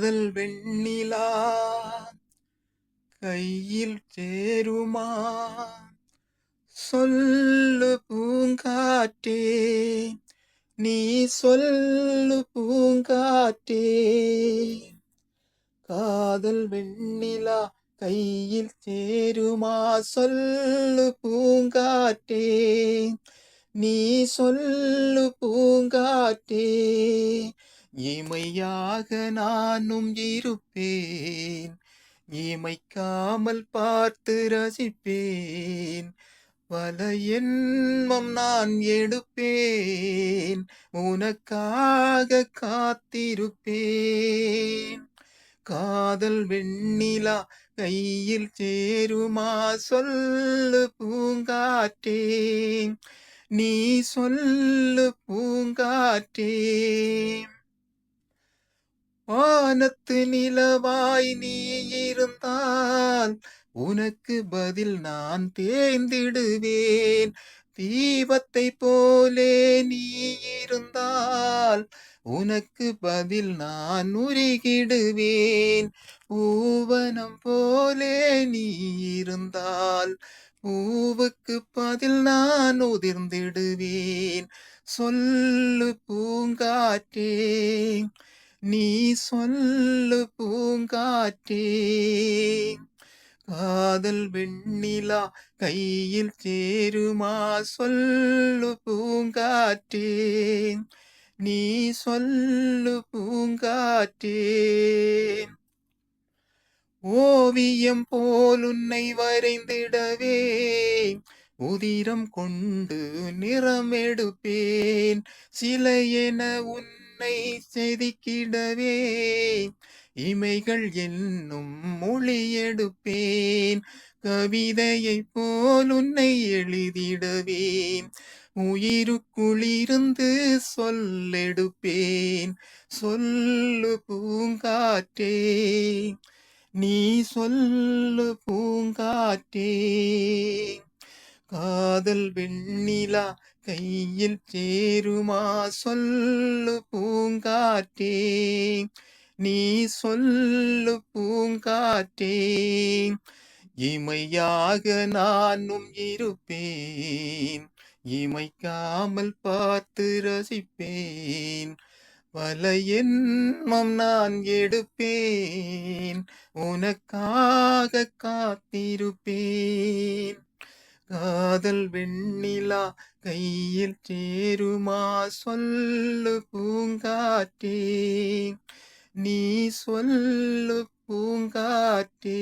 காதல் வெண்ணிலா கையில் சேருமா? சொல்லு பூங்காற்றே நீ சொல்லு பூங்காற்றே. காதல் வெண்ணிலா கையில் சேருமா? சொல்லு பூங்காற்றே நீ சொல்லு பூங்காற்றே. இமையாக நானும் இருப்பேன். இமைக்காமல் பார்த்து ரசிப்பேன். பல என்மம் நான் எடுப்பேன். உனக்காக காத்திருப்பேன். காதல் வெண்ணிலா கையில் சேருமா சொல்லு பூங்காற்றே. நீ சொல்லு பூங்காற்றே. வானத்து நிலவாய் நீ இருந்தால் உனக்கு பதில் நான் தேர்ந்திடுவேன். தீபத்தை போலே நீ இருந்தால் உனக்கு பதில் நான் உருகிடுவேன். பூவனம் போலே நீ இருந்தால் பூவுக்கு பதில் நான் உதிர்ந்திடுவேன். சொல்லு பூங்காற்றே நீ சொல்லு பூங்காற்றே. காதல் வெண்ணிலா கையில் சேருமா? சொல்லு பூங்காற்றே. நீ சொல்லு பூங்காற்றே. ஓவியம் போல் உன்னை வரைந்திடவே. உதிரம் கொண்டு நிறம் எடுப்பேன் சிலை என உன் என்னை செதுக்கிடவே இமைகள் என்னும் மொழி எடுப்பேன். கவிதையை போல் உன்னை எழுதிடவேன். உயிருக்குளிருந்து சொல்லெடுப்பேன் சொல்லு பூங்காற்றே. நீ சொல்லு பூங்காற்றே. காதல் வெண்ணிலா கையில் சேருமா? சொல்லு பூங்காற்றே. நீ சொல்லு பூங்காற்றே. இமையாக நானும் இருப்பேன். இமைக்காமல் பார்த்து ரசிப்பேன். பல என்மம் நான் எடுப்பேன். உனக்காக காத்திருப்பேன். காதல் வெண்ணிலா கையில் சேருமா? சொல்லு பூங்காற்றே. நீ சொல்லு பூங்காற்றே.